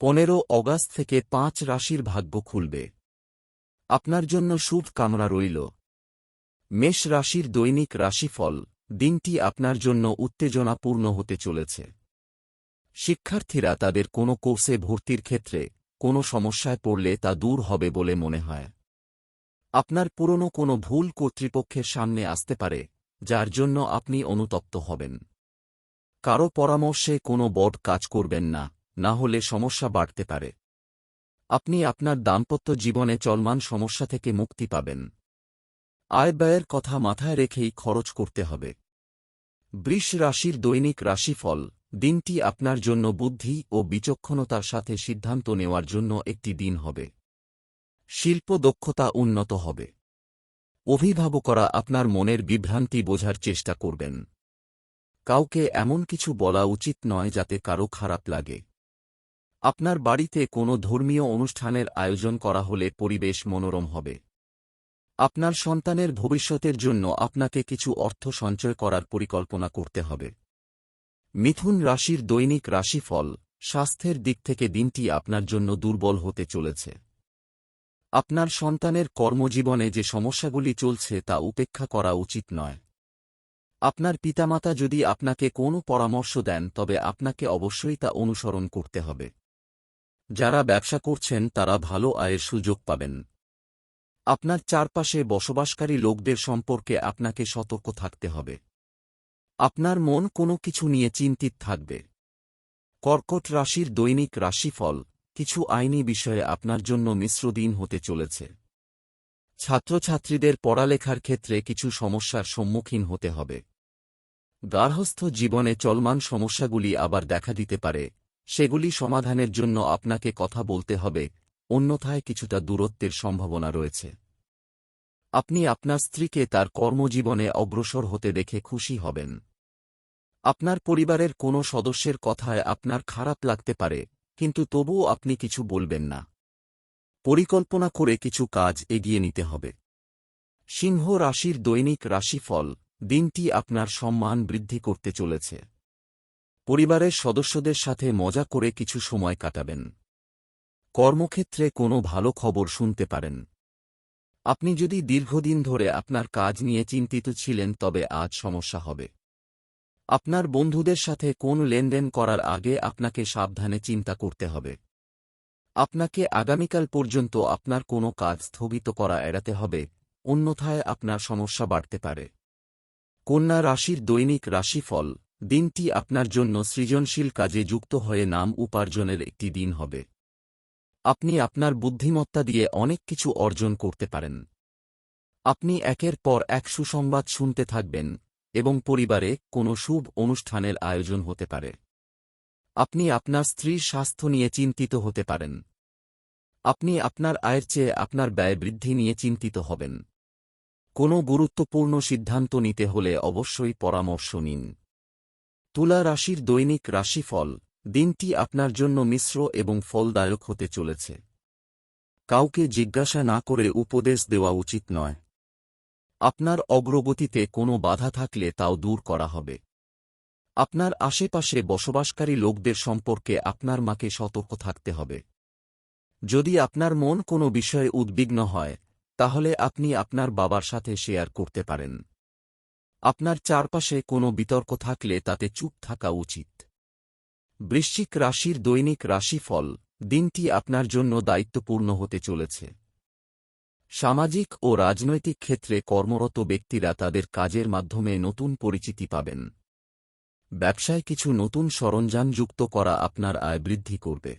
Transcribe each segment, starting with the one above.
পনেরো অগাস্ট থেকে পাঁচ রাশির ভাগ্য খুলবে। আপনার জন্য শুভ কামরা রইল। মেষ রাশির দৈনিক রাশিফল, দিনটি আপনার জন্য উত্তেজনাপূর্ণ হতে চলেছে। শিক্ষার্থীরা তাদের কোনো কোর্সে ভর্তির ক্ষেত্রে কোনো সমস্যায় পড়লে তা দূর হবে বলে মনে হয়। আপনার পুরনো কোনো ভুল কর্তৃপক্ষের সামনে আসতে পারে, যার জন্য আপনি অনুতপ্ত হবেন। কারও পরামর্শে কোনো বড কাজ করবেন না। না হলে সমস্যা বাড়তে পারে। আপনি আপনার দাম্পত্য জীবনে চলমান সমস্যা থেকে মুক্তি পাবেন। আয় ব্যয়ের কথা মাথায় রেখেই খরচ করতে হবে। বৃষ রাশির দৈনিক রাশিফল, দিনটি আপনার জন্য বুদ্ধি ও বিচক্ষণতার সাথে সিদ্ধান্ত নেওয়ার জন্য একটি দিন হবে। শিল্প দক্ষতা উন্নত হবে। অভিভাবকরা আপনার মনের বিভ্রান্তি বোঝার চেষ্টা করবেন। কাউকে এমন কিছু বলা উচিত নয় যাতে কারও খারাপ লাগে। আপনার বাড়িতে কোনো ধর্মীয় অনুষ্ঠানের আয়োজন করা হলে পরিবেশ মনোরম হবে। আপনার সন্তানের ভবিষ্যতের জন্য আপনাকে কিছু অর্থ সঞ্চয় করার পরিকল্পনা করতে হবে। মিথুন রাশির দৈনিক রাশিফল স্বাস্থ্যের দিক থেকে দিনটি আপনার জন্য দুর্বল হতে চলেছে। আপনার সন্তানের কর্মজীবনে যে সমস্যাগুলি চলছে তা উপেক্ষা করা উচিত নয়। আপনার পিতামাতা যদি আপনাকে কোনো পরামর্শ দেন, তবে আপনাকে অবশ্যই তা অনুসরণ করতে হবে। যারা ব্যবসা করছেন তারা ভালো আয়ের সুযোগ পাবেন। আপনার চারপাশে বসবাসকারী লোকদের সম্পর্কে আপনাকে সতর্ক থাকতে হবে। আপনার মন কোনো কিছু নিয়ে চিন্তিত থাকবে। কর্কট রাশির দৈনিক রাশিফল কিছু আইনি বিষয়ে আপনার জন্য মিশ্র দিন হতে চলেছে। ছাত্রছাত্রীদের পড়ালেখার ক্ষেত্রে কিছু সমস্যার সম্মুখীন হতে হবে। গার্হস্থ জীবনে চলমান সমস্যাগুলি আবার দেখা দিতে পারে। সেগুলি সমাধানের জন্য আপনাকে কথা বলতে হবে, অন্যথায় কিছুটা দূরত্বের সম্ভাবনা রয়েছে। আপনি আপনার স্ত্রীকে তার কর্মজীবনে অগ্রসর হতে দেখে খুশি হবেন। আপনার পরিবারের কোনো সদস্যের কথায় আপনার খারাপ লাগতে পারে, কিন্তু তবুও আপনি কিছু বলবেন না। পরিকল্পনা করে কিছু কাজ এগিয়ে নিতে হবে। সিংহ রাশির দৈনিক রাশিফল দিনটি আপনার সম্মান বৃদ্ধি করতে চলেছে। পরিবারের সদস্যদের সাথে মজা করে কিছু সময় কাটাবেন। কর্মক্ষেত্রে কোনো ভালো খবর শুনতে পারেন। আপনি যদি দীর্ঘদিন ধরে আপনার কাজ নিয়ে চিন্তিত ছিলেন, তবে আজ সমস্যা হবে। আপনার বন্ধুদের সাথে কোন লেনদেন করার আগে আপনাকে সাবধানে চিন্তা করতে হবে। আপনাকে আগামীকাল পর্যন্ত আপনার কোনো কাজ স্থগিত করা এড়াতে হবে, অন্যথায় আপনার সমস্যা বাড়তে পারে। কন্যা রাশির দৈনিক রাশিফল দিনটি আপনার জন্য সৃজনশীল কাজে যুক্ত হয়ে নাম উপার্জনের একটি দিন হবে। আপনি আপনার বুদ্ধিমত্তা দিয়ে অনেক কিছু অর্জন করতে পারেন। আপনি একের পর এক সুসংবাদ শুনতে থাকবেন এবং পরিবারে কোনো শুভ অনুষ্ঠানের আয়োজন হতে পারে। আপনি আপনার স্ত্রীর স্বাস্থ্য নিয়ে চিন্তিত হতে পারেন। আপনি আপনার আয়ের চেয়ে আপনার ব্যয় বৃদ্ধি নিয়ে চিন্তিত হবেন। কোনো গুরুত্বপূর্ণ সিদ্ধান্ত নিতে হলে অবশ্যই পরামর্শ নিন। তুলা রাশির দৈনিক রাশিফল, দিনটি আপনার জন্য মিশ্র এবং ফলদায়ক হতে চলেছে। কাউকে জিজ্ঞাসা না করে উপদেশ দেওয়া উচিত নয়। আপনার অগ্রগতিতে কোনো বাধা থাকলে তাও দূর করা হবে। আপনার আশেপাশে বসবাসকারী লোকদের সম্পর্কে আপনার মাকে সতর্ক থাকতে হবে। যদি আপনার মন কোনো বিষয়ে উদ্বিগ্ন হয়, তাহলে আপনি আপনার বাবার সাথে শেয়ার করতে পারেন। আপনার চারপাশে কোনো বিতর্ক থাকলে তাতে চুপ থাকা উচিত। বৃশ্চিক রাশির দৈনিক রাশিফল দিনটি আপনার জন্য দায়িত্বপূর্ণ হতে চলেছে। সামাজিক ও রাজনৈতিক ক্ষেত্রে কর্মরত ব্যক্তিরা তাদের কাজের মাধ্যমে নতুন পরিচিতি পাবেন। ব্যবসায় কিছু নতুন সরঞ্জাম যুক্ত করা আপনার আয় বৃদ্ধি করবে।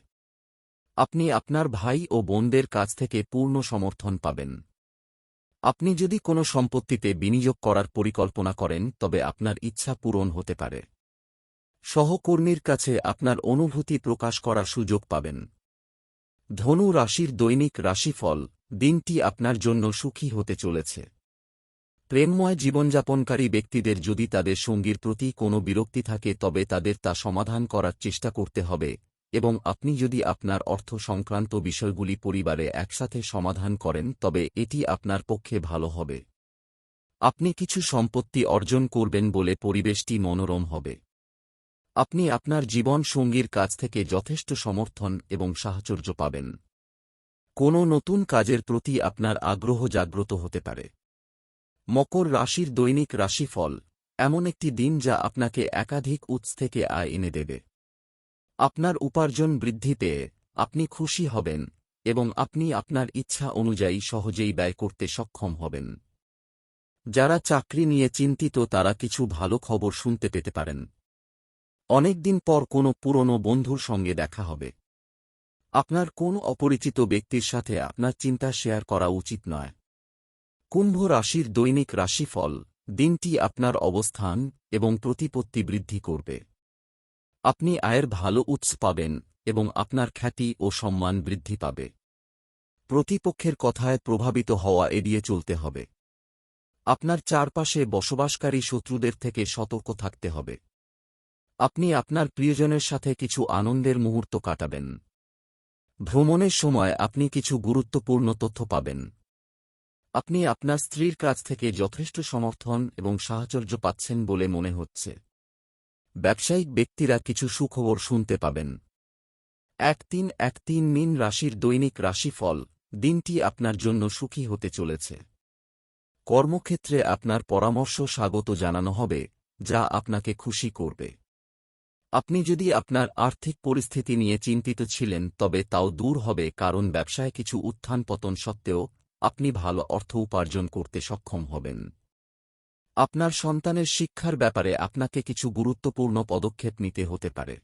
আপনি আপনার ভাই ও বোনদের কাছ থেকে পূর্ণ সমর্থন পাবেন। আপনি যদি কোনো সম্পত্তিতে বিনিয়োগ করার পরিকল্পনা করেন, তবে আপনার ইচ্ছা পূরণ হতে পারে। সহকর্মীর কাছে আপনার অনুভূতি প্রকাশ করার সুযোগ পাবেন। ধনু রাশির দৈনিক রাশিফল দিনটি আপনার জন্য সুখী হতে চলেছে। প্রেমময় জীবনযাপনকারী ব্যক্তিদের যদি তাদের সঙ্গীর প্রতি কোনো বিরক্তি থাকে, তবে তাদের তা সমাধান করার চেষ্টা করতে হবে। এবং আপনি যদি আপনার অর্থ সংক্রান্ত বিষয়গুলি পরিবারে একসাথে সমাধান করেন, তবে এটি আপনার পক্ষে ভালো হবে। আপনি কিছু সম্পত্তি অর্জন করবেন বলে পরিবেশটি মনোরম হবে। আপনি আপনার জীবন সঙ্গীর কাছ থেকে যথেষ্ট সমর্থন এবং সাহচর্য পাবেন। কোনো নতুন কাজের প্রতি আপনার আগ্রহ জাগ্রত হতে পারে। মকর রাশির দৈনিক রাশিফল এমন একটি দিন যা আপনাকে একাধিক উৎস থেকে আয় এনে দেবে। আপনার উপার্জন বৃদ্ধি পেয়ে আপনি খুশি হবেন এবং আপনি আপনার ইচ্ছা অনুযায়ী সহজেই ব্যয় করতে সক্ষম হবেন। যারা চাকরি নিয়ে চিন্তিত তারা কিছু ভালো খবর শুনতে পেতে পারেন। অনেকদিন পর কোনো পুরনো বন্ধুর সঙ্গে দেখা হবে। আপনার কোন অপরিচিত ব্যক্তির সাথে আপনার চিন্তা শেয়ার করা উচিত নয়। কুম্ভ রাশির দৈনিক রাশিফল দিনটি আপনার অবস্থান এবং প্রতিপত্তি বৃদ্ধি করবে। আপনি আয়ের ভালো উৎস পাবেন এবং আপনার খ্যাতি ও সম্মান বৃদ্ধি পাবে। প্রতিপক্ষের কথায় প্রভাবিত হওয়া এড়িয়ে চলতে হবে। আপনার চারপাশে বসবাসকারী শত্রুদের থেকে সতর্ক থাকতে হবে। আপনি আপনার প্রিয়জনের সাথে কিছু আনন্দের মুহূর্ত কাটাবেন। ভ্রমণের সময় আপনি কিছু গুরুত্বপূর্ণ তথ্য পাবেন। আপনি আপনার স্ত্রীর কাছ থেকে যথেষ্ট সমর্থন এবং সাহচর্য পাচ্ছেন বলে মনে হচ্ছে। ব্যবসায়িক ব্যক্তিরা কিছু সুখবর শুনতে পাবেন। এক তিন এক তিন মিন রাশির দৈনিক রাশিফল, দিনটি আপনার জন্য সুখী হতে চলেছে। কর্মক্ষেত্রে আপনার পরামর্শ স্বাগত জানানো হবে, যা আপনাকে খুশি করবে। আপনি যদি আপনার আর্থিক পরিস্থিতি নিয়ে চিন্তিত ছিলেন, তবে তাও দূর হবে কারণ ব্যবসায় কিছু উত্থান পতন সত্ত্বেও আপনি ভালো অর্থ উপার্জন করতে সক্ষম হবেন। আপনার সন্তানের শিক্ষার ব্যাপারে আপনাকে কিছু গুরুত্বপূর্ণ পদক্ষেপ নিতে হতে পারে।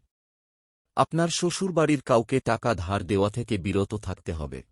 আপনার শ্বশুরবাড়ির কাউকে টাকা ধার দেওয়া থেকে বিরত থাকতে হবে।